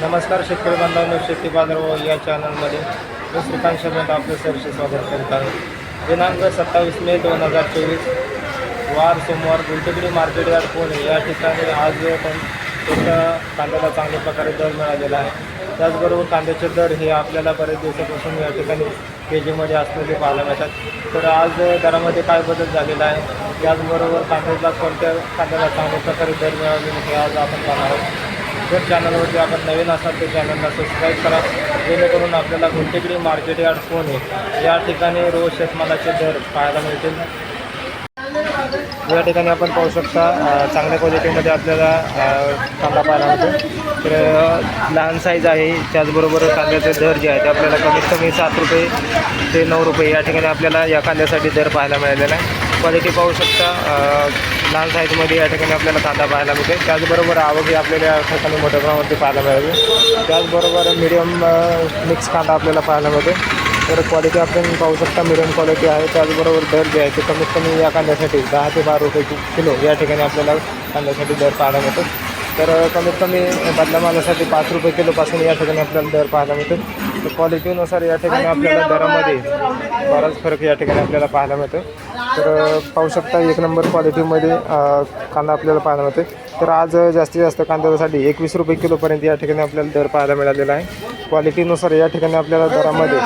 नमस्कार शेतकरी बांधवांनो शेती बाजारभाव या चॅनलमध्ये मी श्रीकांत शर्मा आपलं सरसे स्वागत करत आहे. दिनांक सत्तावीस मे दोन हजार चोवीस वार सोमवार गुलटेकडी मार्केट यार्ड पुणे. या ठिकाणी आज पण एका कांद्याला चांगल्या प्रकारे दर मिळालेला आहे. त्याचबरोबर कांद्याचे दर हे आपल्याला बरेच दिवसापासून या ठिकाणी के जीमध्ये असलेले पाहायला मिळतात. तर आज दरामध्ये काय बदल झालेला आहे? त्याचबरोबर कांद्याला कोणत्या कांद्याला चांगल्या प्रकारे दर मिळाले हे आज आपण पाहणार आहोत. जर चॅनलवरती आपण नवीन असाल तर चॅनलला सबस्क्राईब करा. जेणेकरून आपल्याला गुंटेकडी मार्केट यार्ड पुणे या ठिकाणी रोज शेतमालाचे दर पाहायला मिळतील. या ठिकाणी आपण पाहू शकता चांगल्या क्वालिटीमध्ये आपल्याला कांदा पाहायला मिळतो. तर लहान साईज आहे. त्याचबरोबर कांद्याचे दर जे आहे ते आपल्याला कमीत कमी सात रुपये ते नऊ रुपये या ठिकाणी आपल्याला या कांद्यासाठी दर पाहायला मिळालेला आहे. क्वालिटी पाहू शकता लहान साईजमध्ये या ठिकाणी आपल्याला कांदा पाहायला मिळते त्याचबरोबर आवकही आपल्याला या ठिकाणी मोठ्या प्रमाणावरती पाहायला मिळाली. त्याचबरोबर मिडियम मिक्स कांदा आपल्याला पाहायला मिळते तर क्वालिटी आपण पाहू शकता मिडियम क्वालिटी आहे. त्याचबरोबर दर जे आहे ते कमीत कमी या कांद्यासाठी दहा ते बारा रुपये किलो या ठिकाणी आपल्याला कांद्यासाठी दर पाहायला मिळतो तर कमीत कमी बदला मालासाठी पाच रुपये किलोपासून या ठिकाणी आपल्याला दर पाहायला मिळतो तर क्वालिटीनुसार या ठिकाणी आपल्याला दरामध्ये बराच फरक या ठिकाणी आपल्याला पाहायला मिळतो. तर पाहू शकता एक नंबर क्वालिटीमध्ये कांदा आपल्याला पाहायला मिळतो तर आज जास्तीत जास्त कांद्यासाठी एकवीस रुपये किलोपर्यंत या ठिकाणी आपल्याला दर पाहायला मिळालेला आहे. क्वालिटीनुसार या ठिकाणी आपल्याला दरामध्ये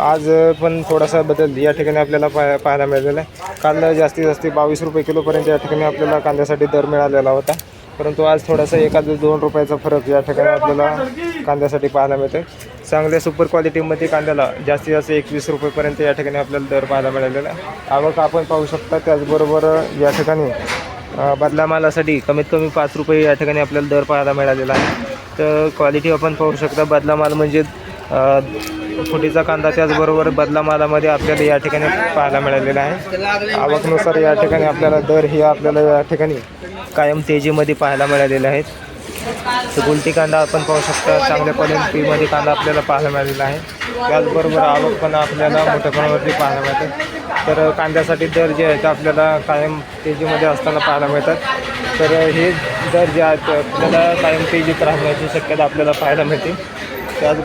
आज पण थोडासा बदल या ठिकाणी आपल्याला पाय पाहायला मिळालेला आहे. काल जास्तीत जास्त बावीस रुपये किलोपर्यंत या ठिकाणी आपल्याला कांद्यासाठी दर मिळालेला होता. परंतु आज थोडासा एखादा दोन रुपयाचा फरक या ठिकाणी आपल्याला कांद्यासाठी पाहायला मिळतो चांगल्या सुपर क्वालिटीमध्ये कांद्याला जास्तीत जास्त एकवीस रुपयेपर्यंत या ठिकाणी आपल्याला दर पाहायला मिळालेला आहे. आवक आपण पाहू शकता त्याचबरोबर या ठिकाणी बदला मालासाठी कमीत कमी पाच रुपये या ठिकाणी आपल्याला दर पाहायला मिळालेला आहे. तर क्वालिटी आपण पाहू शकता बदला माल म्हणजे फुटीचा कांदा त्याचबरोबर बदला मालामध्ये आपल्याला या ठिकाणी पाहायला मिळालेला आहे. आवकनुसार या ठिकाणी आपल्याला दर हे आपल्याला या ठिकाणी कायम तेजीमध्ये पाहायला मिळालेले आहेत. तर गुलटी कांदा आपण पाहू शकता चांगल्या क्वालिटीमध्ये कांदा आपल्याला पाहायला मिळालेला आहे. त्याचबरोबर आवक पण आपल्याला मोठ्या प्रमाणावरती पाहायला मिळते. तर कांद्यासाठी दर जे आहेत आपल्याला कायम तेजीमध्ये असताना पाहायला मिळतात. तर हे दर जे आहेत आपल्याला कायम तेजीत राहण्याची शक्यता आपल्याला पाहायला मिळते. त्याच